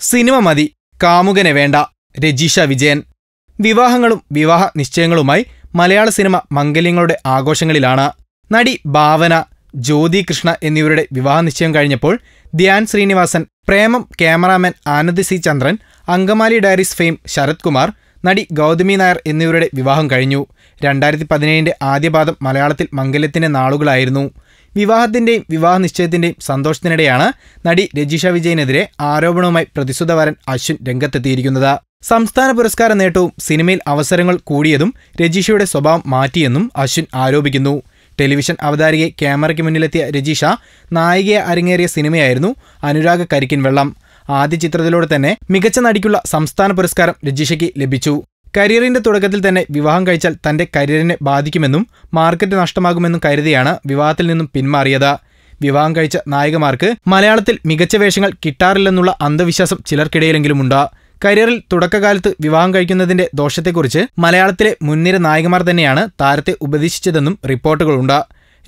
Cinema മതി. കാമുകനെ വേണ്ട. രജീഷ വിജയൻ. വിവാഹങ്ങളും വിവാഹ നിശ്ചയങ്ങളുമായി മലയാള സിനിമ മംഗല്യങ്ങളുടെ ആഘോഷങ്ങളിലാണ്. നടി ഭാവന ജ്യോതി കൃഷ്ണ എന്നിവരുടെ വിവാഹ നിശ്ചയം കഴിഞ്ഞപ്പോൾ Dhyan Sreenivasan Premam cameraman Anand C Chandran Angamaly diaries fame Sarath Kumar നടി ഗൗതമി നായർ എന്നിവരുടെ വിവാഹം കഴിഞ്ഞു. രണ്ടായിരത്തി പതിനേഴിന്റെ ആദ്യപാദം മലയാളത്തിൽ മംഗല്യത്തിന്റെ നാളുകളായിരുന്നു. വിവാഹത്തിന്റെയും വിവാഹ നിശ്ചയത്തിന്റെയും സന്തോഷത്തിനിടെയാണ് നടി രജിഷ വിജയനെതിരെ ആരോപണവുമായി പ്രതിസുധ വരൻ അശ്വിൻ രംഗത്തെത്തിയിരിക്കുന്നത്. സംസ്ഥാന പുരസ്കാര നേട്ടവും സിനിമയിൽ അവസരങ്ങൾ കൂടിയതും രജിഷയുടെ സ്വഭാവം മാറ്റിയെന്നും അശ്വിൻ ആരോപിക്കുന്നു. ടെലിവിഷൻ അവതാരികെ ക്യാമറയ്ക്ക് മുന്നിലെത്തിയ രജിഷ നായികയെ അരങ്ങേറിയ സിനിമയായിരുന്നു അനുരാഗ കരിക്കിൻ വെള്ളം. ആദ്യ ചിത്രത്തിലൂടെ തന്നെ മികച്ച നടിക്കുള്ള സംസ്ഥാന പുരസ്കാരം രജിഷയ്ക്ക് ലഭിച്ചു. കരിയറിന്റെ തുടക്കത്തിൽ തന്നെ വിവാഹം കഴിച്ചാൽ തന്റെ കരിയറിനെ ബാധിക്കുമെന്നും മാർക്കറ്റ് നഷ്ടമാകുമെന്നും കരുതിയാണ് വിവാഹത്തിൽ നിന്നും പിന്മാറിയത്. വിവാഹം കഴിച്ച നായികമാർക്ക് മലയാളത്തിൽ മികച്ച വേഷങ്ങൾ കിട്ടാറില്ലെന്നുള്ള അന്ധവിശ്വാസം ചിലർക്കിടയിലെങ്കിലും ഉണ്ട് കരിയറിൽ തുടക്കകാലത്ത് വിവാഹം കഴിക്കുന്നതിന്റെ ദോഷത്തെക്കുറിച്ച് മലയാളത്തിലെ മുൻനിര നായികമാർ തന്നെയാണ് താരത്തെ ഉപദേശിച്ചതെന്നും റിപ്പോർട്ടുകളുണ്ട്.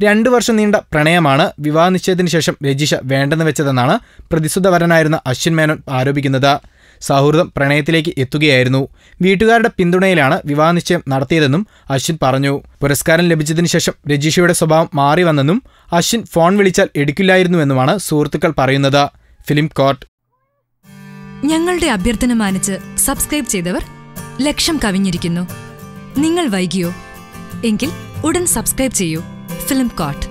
രണ്ടു വർഷം നീണ്ട പ്രണയമാണ് വിവാഹ നിശ്ചയത്തിന് ശേഷം രജിഷ വേണ്ടെന്ന് വെച്ചതെന്നാണ് പ്രതിസുധവരനായിരുന്ന അശ്വിൻ മേനോൻ ആരോപിക്കുന്നത്. സൗഹൃദം പ്രണയത്തിലേക്ക് എത്തുകയായിരുന്നു. വീട്ടുകാരുടെ പിന്തുണയിലാണ് വിവാഹ നിശ്ചയം നടത്തിയതെന്നും അശ്വിൻ പറഞ്ഞു. പുരസ്കാരം ലഭിച്ചതിനു ശേഷം രജിഷയുടെ സ്വഭാവം മാറി വന്നെന്നും അശ്വിൻ ഫോൺ വിളിച്ചാൽ എടുക്കില്ലായിരുന്നുവെന്നുമാണ് സുഹൃത്തുക്കൾ പറയുന്നത്. Film court. ഞങ്ങളുടെ അഭ്യർത്ഥന മാനിച്ച് സബ്സ്ക്രൈബ് ചെയ്തവർ ലക്ഷം കവിഞ്ഞിരിക്കുന്നു. നിങ്ങൾ വൈകിയോ? എങ്കിൽ ഉടൻ സബ്സ്ക്രൈബ് ചെയ്യൂ. Film coat